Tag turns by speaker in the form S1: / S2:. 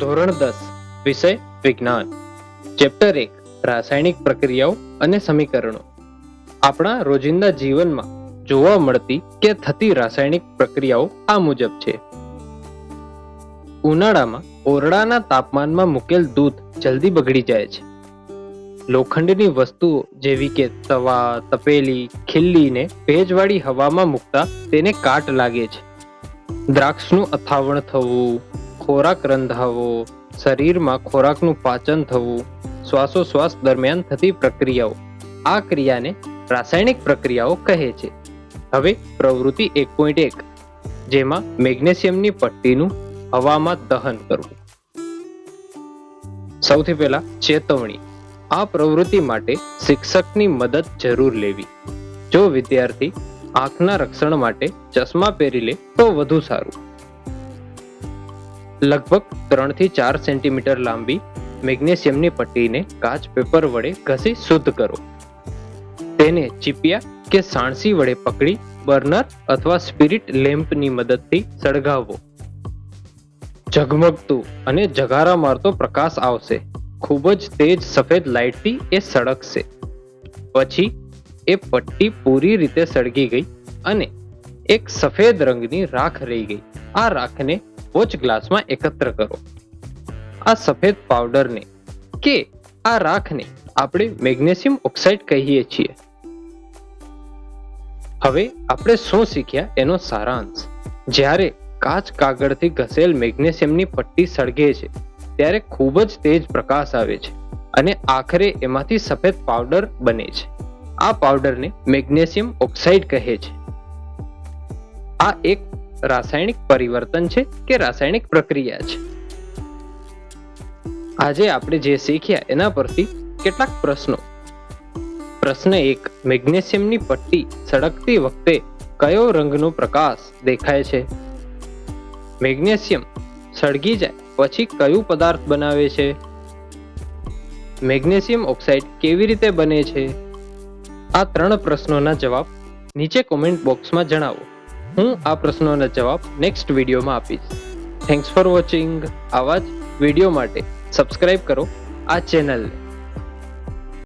S1: ધોરણ દસ, વિષય વિજ્ઞાન. ચેપ્ટર એક, રાસાયણિક પ્રક્રિયાઓ અને સમીકરણો. આપણા રોજિંદા જીવનમાં જોવા મળતી કે થતી રાસાયણિક પ્રક્રિયાઓ આ મુજબ છે. ઉનાળામાં ઓરડાના તાપમાનમાં મૂકેલ દૂધ જલ્દી બગડી જાય છે. લોખંડની વસ્તુઓ જેવી કે તવા, તપેલી ખીલ્લીને ભેજવાળી હવામાં મૂકતા તેને કાટ લાગે છે. દ્રાક્ષનું અથાવણ થવું ખોરાક રંધાવો, શરીરમાં ખોરાકનું પાચન થવું, શ્વાસોશ્વાસ દરમિયાન થતી પ્રક્રિયાઓ. આ ક્રિયાને રાસાયણિક પ્રક્રિયાઓ કહે છે. હવે પ્રવૃત્તિ એક પોઈન્ટ એક, જેમાં મેગ્નેશિયમની પટ્ટીનું હવામાં દહન કરવું. સૌથી પહેલા ચેતવણી. આ પ્રવૃત્તિ માટે શિક્ષકની મદદ જરૂર લેવી. જો વિદ્યાર્થી આંખના રક્ષણ માટે ચશ્મા પહેરી લે તો વધુ સારું. લગભગ ત્રણથી ચાર સેન્ટીમીટર લાંબી મેગ્નેશિયમની પટ્ટીને કાચ પેપર વડે ઘસી શુદ્ધ કરો. તેને ચીપિયા કે સાણસી વડે પકડી બર્નર અથવા સ્પિરિટ લેમ્પની મદદથી સળગાવવો ઝગમગતું અને જગારા મારતો પ્રકાશ આવશે. ખૂબ જ તેજ સફેદ લાઇટથી એ સળગશે. પછી એ પટ્ટી પૂરી રીતે સળગી ગઈ અને એક સફેદ રંગની રાખ રહી ગઈ. આ રાખને વોચ ગ્લાસમાં એકત્ર કરો. આ સફેદ પાવડરને કે આ રાખને આપણે મેગ્નેશિયમ ઓક્સાઇડ કહીએ છીએ. હવે આપણે શું શીખ્યા એનો સારાંશ. જ્યારે કાચ કાગળથી ઘસેલ મેગ્નેશિયમની પટ્ટી સળગે છે, ત્યારે ખૂબ જ તેજ પ્રકાશ આવે છે અને આખરે એમાંથી સફેદ પાવડર બને છે. આ પાવડરને મેગ્નેશિયમ ઓક્સાઇડ કહે છે. આ એક રાસાયણિક પરિવર્તન છે કે રાસાયણિક પ્રક્રિયા છે? આજે આપણે જે શીખ્યા એના પરથી કેટલાક પ્રશ્નો. પ્રશ્ન એક, મેગ્નેશિયમની પટ્ટી સળગતી વખતે કયો રંગનો પ્રકાશ દેખાય છે? મેગ્નેશિયમ સળગી જાય પછી કયું પદાર્થ બનાવે છે? મેગ્નેશિયમ ઓક્સાઇડ કેવી રીતે બને છે? આ ત્રણ પ્રશ્નોના જવાબ નીચે કોમેન્ટ બોક્સમાં જણાવો. હું આ પ્રશ્નોના જવાબ નેક્સ્ટ વિડીયોમાં આપીશ. થેન્ક્સ ફોર વોચિંગ આવા જ વીડિયો માટે સબસ્ક્રાઇબ કરો આ ચેનલને